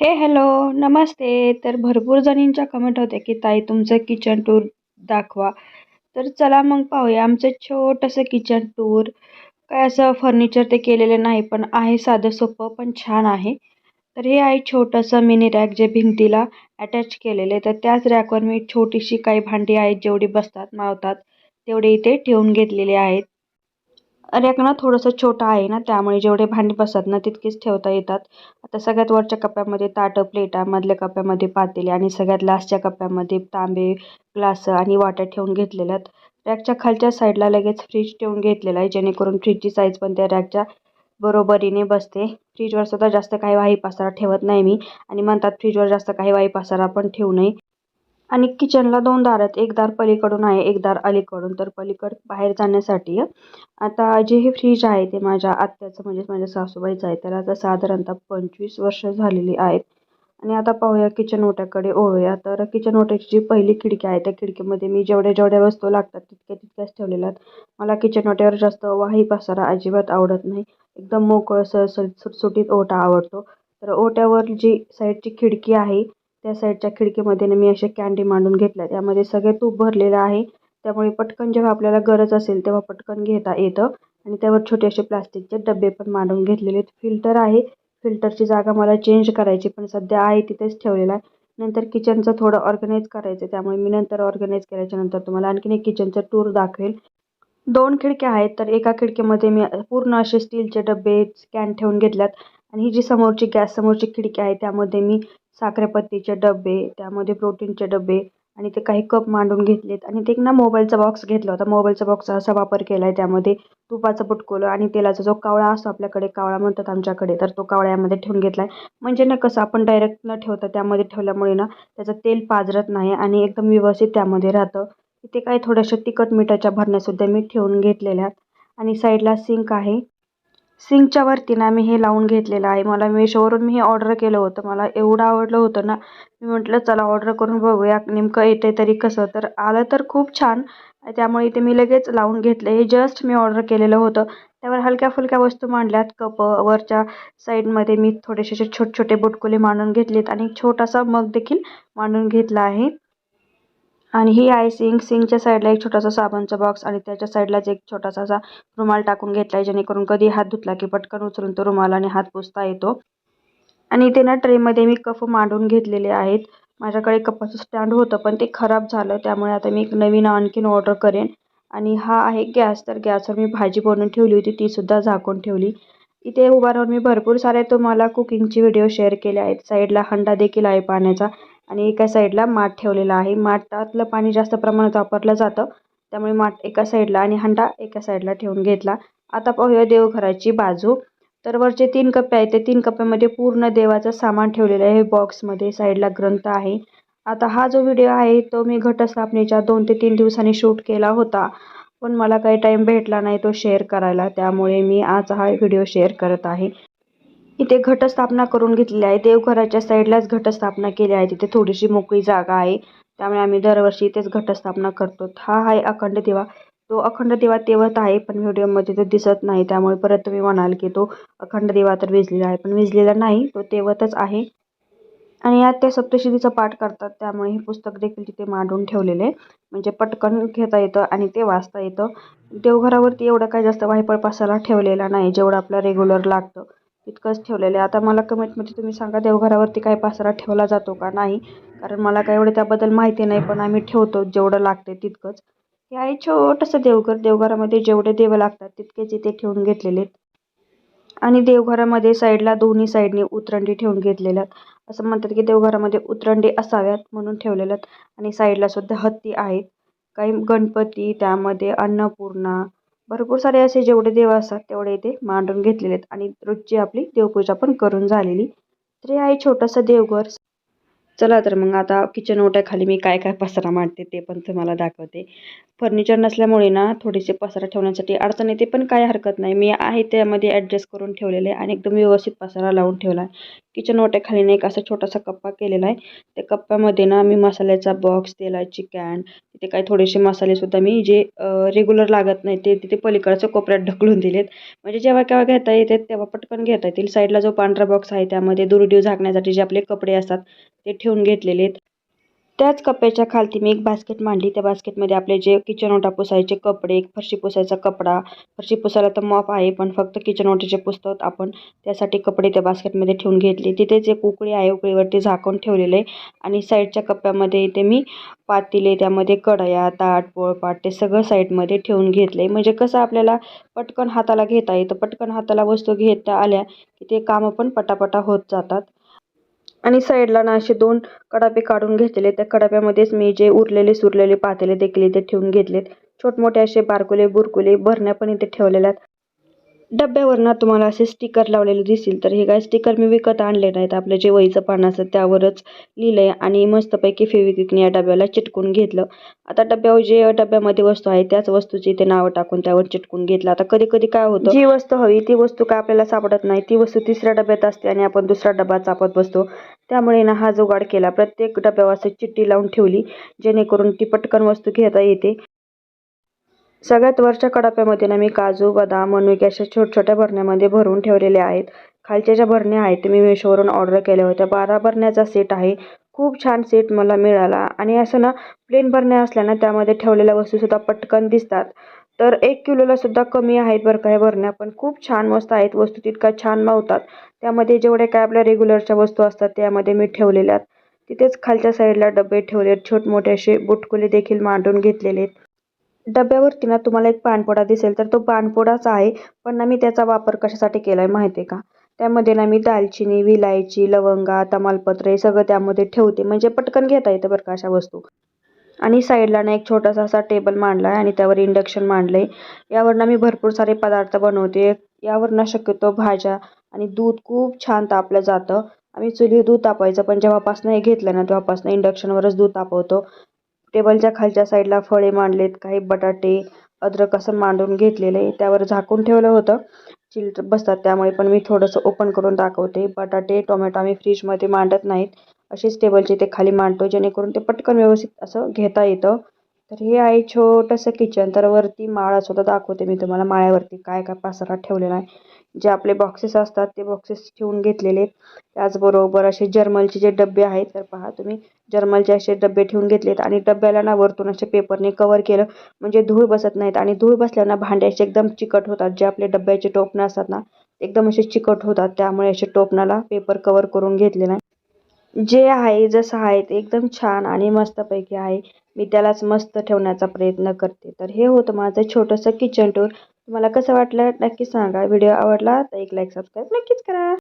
हे हॅलो नमस्ते. तर भरपूर जणींच्या कमेंट होत्या की ताई तुमचं किचन टूर दाखवा. तर चला मग पाहूया. आमचं छोटंसं किचन टूर काय असं फर्निचर ते केलेलं नाही पण आहे साधं सोपं पण छान आहे. तर हे आहे छोटंसं मिनी रॅक जे भिंतीला अटॅच केलेले तर त्याच रॅकवर मी छोटीशी काही भांडी आहेत जेवढी बसतात मावतात तेवढे इथे ठेवून घेतलेले आहेत. रॅक ना थोडंसं छोटं आहे ना त्यामुळे जेवढे भांडी बसतात ना तितकेच ठेवता येतात. आता सगळ्यात वरच्या कप्प्यामध्ये ताटं प्लेटा मधल्या कप्प्यामध्ये पातेले आणि सगळ्यात लास्टच्या कप्प्यामध्ये तांबे ग्लास आणि वाट्या ठेवून घेतलेल्या आहेत. रॅकच्या खालच्या साईडला लगेच फ्रीज ठेवून घेतलेला आहे जेणेकरून फ्रीजची साईज पण त्या रॅकच्या बरोबरीने बसते. फ्रीजवर सुद्धा जास्त काही वाही पसारा ठेवत नाही मी आणि म्हणतात फ्रीजवर जास्त काही वाही पसारा पण ठेवू नये. आणि किचनला दोन दार आहेत एक दार पलीकडून आहे एक दार अलीकडून. तर पलीकड बाहेर जाण्यासाठी आता जे हे फ्रीज आहे ते माझ्या आत्याचं म्हणजेच माझ्या सासूबाईचं आहे. त्याला आता साधारणतः पंचवीस वर्ष झालेली आहेत. आणि आता पाहूया किचन ओट्याकडे ओळूया तर किचन ओट्याची जी पहिली खिडकी आहे त्या खिडकीमध्ये मी जेवढ्या जेवढ्या वस्तू लागतात तितक्या तितक्याच ठेवलेल्या आहेत. मला किचन ओट्यावर जास्त वाही पसारा अजिबात आवडत नाही. एकदम मोकळं सळसळ सुटसुटीत ओटा आवडतो. तर ओट्यावर जी साईडची खिडकी आहे त्या साईडच्या खिडकीमध्ये मी असे कॅन्डी मांडून घेतल्या. त्यामध्ये सगळे तूप भरलेलं आहे. त्यामुळे पटकन जेव्हा आपल्याला गरज असेल तेव्हा पटकन घेता येतं. आणि त्यावर छोटे असे प्लास्टिकचे डबे पण मांडून घेतलेले फिल्टर आहे. फिल्टरची जागा मला चेंज करायची पण सध्या आहे तिथेच ठेवलेला आहे. नंतर किचनचं थोडं ऑर्गनाईज करायचं त्यामुळे मी नंतर ऑर्गनाईज केल्याच्यानंतर तुम्हाला आणखीन एक किचनचं टूर दाखवेल. दोन खिडक्या आहेत. तर एका खिडकीमध्ये मी पूर्ण असे स्टीलचे डबे कॅन ठेवून घेतल्यात. आणि ही जी समोरची गॅस समोरची खिडकी आहे त्यामध्ये मी साखरेपत्तीचे डबे त्यामध्ये प्रोटीनचे डबे आणि ते काही कप मांडून घेतलेत. आणि ते एक ना मोबाईलचा बॉक्स घेतला होता. मोबाईलचा बॉक्सचा असा वापर केला आहे त्यामध्ये तुपाचं पुटकोलं आणि तेलाचा जो कावळा असतो आपल्याकडे कावळा म्हणतात आमच्याकडे तर तो कावळ्यामध्ये ठेवून घेतला आहे म्हणजे ना कसं आपण डायरेक्ट न ठेवता त्यामध्ये ठेवल्यामुळे ना त्याचं तेल पाजरत नाही आणि एकदम व्यवस्थित त्यामध्ये राहतं. इथे काही थोड्याशा तिखट मिठाच्या भरण्यासुद्धा मी ठेवून घेतलेल्या आणि साईडला सिंक आहे. सिंकच्या वरती ना मी हे लावून घेतलेलं आहे. मला मेशोवरून मी हे ऑर्डर केलं होतं. मला एवढं आवडलं होतं ना. मी म्हटलं चला ऑर्डर करून बघूया. नेमकं येते तरी कसं? तर आलं तर खूप छान. त्यामुळे इथे मी लगेच लावून घेतलं. हे जस्ट मी ऑर्डर केलेलं होतं. त्यावर हलक्या फुलक्या वस्तू मांडल्यात. कप वरच्या साईडमध्ये मी थोडेसे छोटे छोटे बुटकुले मांडून घेतलेत. आणि छोटासा मग देखील मांडून घेतला आहे. आणि ही आहे सिंक सिंकच्या साईडला एक छोटासा साबणचा बॉक्स आणि त्याच्या साईडलाच एक छोटासा असा रुमाल टाकून घेतला आहे जेणेकरून कधी हात धुतला की पटकन उचलून तो रुमाल आणि हात पुसता येतो. आणि इथे ना ट्रेमध्ये मी कफ मांडून घेतलेले आहेत. माझ्याकडे कपाचं स्टँड होतं पण ते खराब झालं त्यामुळे आता मी एक नवीन आणखीन ऑर्डर करेन. आणि हा आहे गॅस तर गॅसवर मी भाजी बनवून ठेवली होती तीसुद्धा झाकून ठेवली. इथे उभा राहून मी भरपूर सारे तुम्हाला कुकिंगचे व्हिडिओ शेअर केले आहेत. साईडला हंडा देखील आहे पाण्याचा. आणि एका साईडला माठ ठेवलेला आहे. माठातलं पाणी जास्त प्रमाणात वापरलं जातं. त्यामुळे माठ एका साईडला आणि हंडा एका साईडला ठेवून घेतला. आता पाहूया देवघराची बाजू. तर वरचे तीन कप्पे आहेत. ते तीन कप्प्यामध्ये पूर्ण देवाचं सामान ठेवलेलं आहे. बॉक्समध्ये साईडला ग्रंथ आहे. आता हा जो व्हिडिओ आहे तो मी घटस्थापनेच्या दोन ते तीन दिवसांनी शूट केला होता. पण मला काही टाईम भेटला नाही तो शेअर करायला. त्यामुळे मी आज हा व्हिडिओ शेअर करत आहे. इथे घटस्थापना करून घेतलेली आहे. देवघराच्या साईडलाच घटस्थापना केली आहे तिथे थोडीशी मोकळी जागा आहे. त्यामुळे आम्ही दरवर्षी इथेच घटस्थापना करतो. हा आहे अखंड देवा. तो अखंड देवा तेवत आहे पण व्हिडिओमध्ये तो दिसत नाही. त्यामुळे परत तुम्ही म्हणाल की तो अखंड देवा तर विजलेला आहे पण विजलेला नाही. तो तेवतच आहे. आणि यात त्या सप्तशतीचा पाठ करतात. त्यामुळे हे पुस्तक देखील तिथे मांडून ठेवलेले म्हणजे पटकन घेता येतं आणि ते वाचता येतं. देवघरावरती एवढं काही जास्त वायपळ ठेवलेला नाही. जेवढं आपलं रेग्युलर लागतं. तितकंच ठेवलेलं आहे. आता मला कमेंटमध्ये तुम्ही सांगा देवघरावरती काय पसारा ठेवला जातो का? नाही. कारण मला काय एवढं त्याबद्दल माहिती नाही पण आम्ही ठेवतो जेवढं लागते तितकंच. हे आहे छोटंसं देवघर. देवघरामध्ये जेवढे देव लागतात तितकेच इथे ठेवून घेतलेले आणि देवघरामध्ये साईडला दोन्ही साईडने उतरंडी ठेवून घेतलेल्या असं म्हणतात की देवघरामध्ये उतरंडी असाव्यात म्हणून ठेवलेल्यात आणि साईडला सुद्धा हत्ती आहेत. काही गणपती त्यामध्ये अन्नपूर्णा भरपूर सारे असे जेवढे देव असतात तेवढे इथे मांडून घेतलेले आहेत आणि रोजची आपली देवपूजा पण करून झालेली. तरी आहे छोटंसं देवघर. चला तर मग आता किचन ओट्याखाली मी काय काय पसारा मांडते ते पण तुम्हाला दाखवते. फर्निचर नसल्यामुळे ना थोडेसे पसारा ठेवण्यासाठी अडचण येते पण काय हरकत नाही. मी आहे त्यामध्ये ॲडजस्ट करून ठेवलेले आणि एकदम व्यवस्थित पसारा लावून ठेवला आहे. किचन ओट्याखाली ना एक असा छोटासा कप्पा केलेला आहे. त्या कप्प्यामध्ये ना मी मसाल्याचा बॉक्स तेलाची कॅन तिथे काही थोडेसे मसालेसुद्धा मी जे रेग्युलर लागत नाही ते तिथे पलीकडच्या कोपऱ्यात ढकलून दिलेत. म्हणजे जेव्हा केव्हा घेता येते तेव्हा पटकन घेता येतील. साईडला जो पांढरा बॉक्स आहे त्यामध्ये दुर्डीव झाकण्यासाठी जे आपले कपडे असतात ते ठेवून घेतलेले आहेत. त्याच कप्प्याच्या खालती मी एक बास्केट मांडली. त्या बास्केटमध्ये आपले जे किचन ओटा पुसायचे कपडे एक फरशी पुसायचा कपडा. फरशी पुसायला तर मॉप आहे पण फक्त किचन ओट्याचे पुसतात आपण त्यासाठी कपडे त्या बास्केटमध्ये ठेवून घेतले. तिथेच एक उकळी आहे उकळीवरती झाकून ठेवलेलं आहे आणि साईडच्या कप्प्यामध्ये इथे मी पातेले त्यामध्ये कढया ताट पोळपाट ते सगळं साईडमध्ये ठेवून घेतले. म्हणजे कसं आपल्याला पटकन हाताला घेता येतं. पटकन हाताला वस्तू घेता आल्या की ते कामं पण पटापटा होत जातात. आणि साईडला ना असे दोन कडापे काढून घेतलेले. त्या कडाप्यामध्येच मी जे उरलेले सुरलेले पातेले देखील इथे ठेवून घेतलेत. छोटमोठे असे बारकुले बुरकुले भरण्या पण इथे ठेवलेल्या आहेत डब्यावरनं तुम्हाला असे स्टिकर लावलेले दिसतील. तर हे काय स्टिकर मी विकत आणले नाहीत. आपलं जे वहीचं पान असतं त्यावरच लिहिलं आहे आणि मस्तपैकी फेविक्विकने या डब्याला चिटकून घेतलं. आता डब्यावर जे डब्यामध्ये वस्तू आहे त्याच वस्तूची ते नावं टाकून त्यावर चिटकून घेतलं. आता कधी कधी काय होतं? जी वस्तू हवी ती वस्तू काय आपल्याला सापडत नाही? ती वस्तू तिसऱ्या डब्यात असते आणि आपण दुसरा डबा चापत बसतो. त्यामुळे ना हा जुगाड केला. प्रत्येक डब्यावर असं चिठ्ठी लावून ठेवली जेणेकरून ती पटकन वस्तू घेता येते. सगळ्यात वरच्या कडाप्यामध्ये ना मी काजू बदाम मनुके अशा छोट छोट्या भरण्यामध्ये भरून ठेवलेले आहेत. खालच्या ज्या भरण्या आहेत ते मी मेशोवरून ऑर्डर केल्या होत्या. बारा भरण्याचा सेट आहे. खूप छान सेट मला मिळाला. आणि असं ना प्लेन भरण्या असल्या ना त्यामध्ये ठेवलेल्या वस्तूसुद्धा पटकन दिसतात. तर एक किलोला सुद्धा कमी आहेत बरं काय भरण्या पण खूप छान मस्त आहेत. वस्तू तितका छान मावतात. त्यामध्ये जेवढ्या काय आपल्या रेग्युलरच्या वस्तू असतात त्यामध्ये मी ठेवलेल्या आहेत. तिथेच खालच्या साईडला डबे ठेवले आहेत छोटमोठे असे बुटकुले देखील मांडून घेतलेले आहेत. डब्यावरती ना तुम्हाला एक पानपोडा दिसेल तर तो पानपोडाच आहे पण ना मी त्याचा वापर कशासाठी केला आहे माहिती आहे का? त्यामध्ये ना मी दालचिनी विलायची लवंगा तमालपत्र हे सगळं त्यामध्ये ठेवते. म्हणजे पटकन घेता येतं बरं का अशा वस्तू. आणि साईडला ना एक छोटासा असा टेबल मांडला आहे आणि त्यावर इंडक्शन मांडलं आहे यावर ना मी भरपूर सारे पदार्थ बनवते. यावर ना शक्यतो भाज्या आणि दूध खूप छान तापलं जातं. आम्ही चुली दूध तापायचं पण जेव्हापासून हे घेतलं ना तेव्हापासून इंडक्शनवरच दूध तापवतो. टेबलच्या खालच्या साईडला फळे मांडलेत काही बटाटे अद्रक असं मांडून घेतलेलं आहे त्यावर झाकून ठेवलं होतं. चिल बसतात त्यामुळे पण मी थोडंसं ओपन करून दाखवते. बटाटे टोमॅटो आम्ही फ्रीजमध्ये मांडत नाहीत. असेच टेबलचे ते खाली मांडतो जेणेकरून ते पटकन व्यवस्थित असं घेता येतं. तर हे आहे छोटंसं किचन. तर वरती माळासुद्धा दाखवते मी तुम्हाला. माळ्यावरती काय काय पसारा ठेवलेला आहे. जे आपले बॉक्सेस असतात ते बॉक्सेस ठेवून घेतलेले त्याचबरोबर असे जर्मलचे जे डबे आहेत तर पहा तुम्ही जर्मलचे असे डबे ठेवून घेतलेत आणि डब्याला ना वरतून असे पेपरने कवर केलं. म्हणजे धूळ बसत नाहीत आणि धूळ बसल्यावर ना भांडे असे एकदम चिकट होतात. जे आपले डब्याचे टोपणं असतात ना एकदम असे चिकट होतात. त्यामुळे असे टोपणाला पेपर कवर करून घेतले नाही जे आहे जसं आहे ते एकदम छान आणि मस्तपैकी आहे. मी त्यालाच मस्त ठेवण्याचा प्रयत्न करते. तर हे होतं माझं छोटंसं किचन टूर तुम्हाला कसं वाटलं नक्की सांगा. व्हिडिओ आवडला तर एक लाईक सबस्क्राईब नक्कीच करा.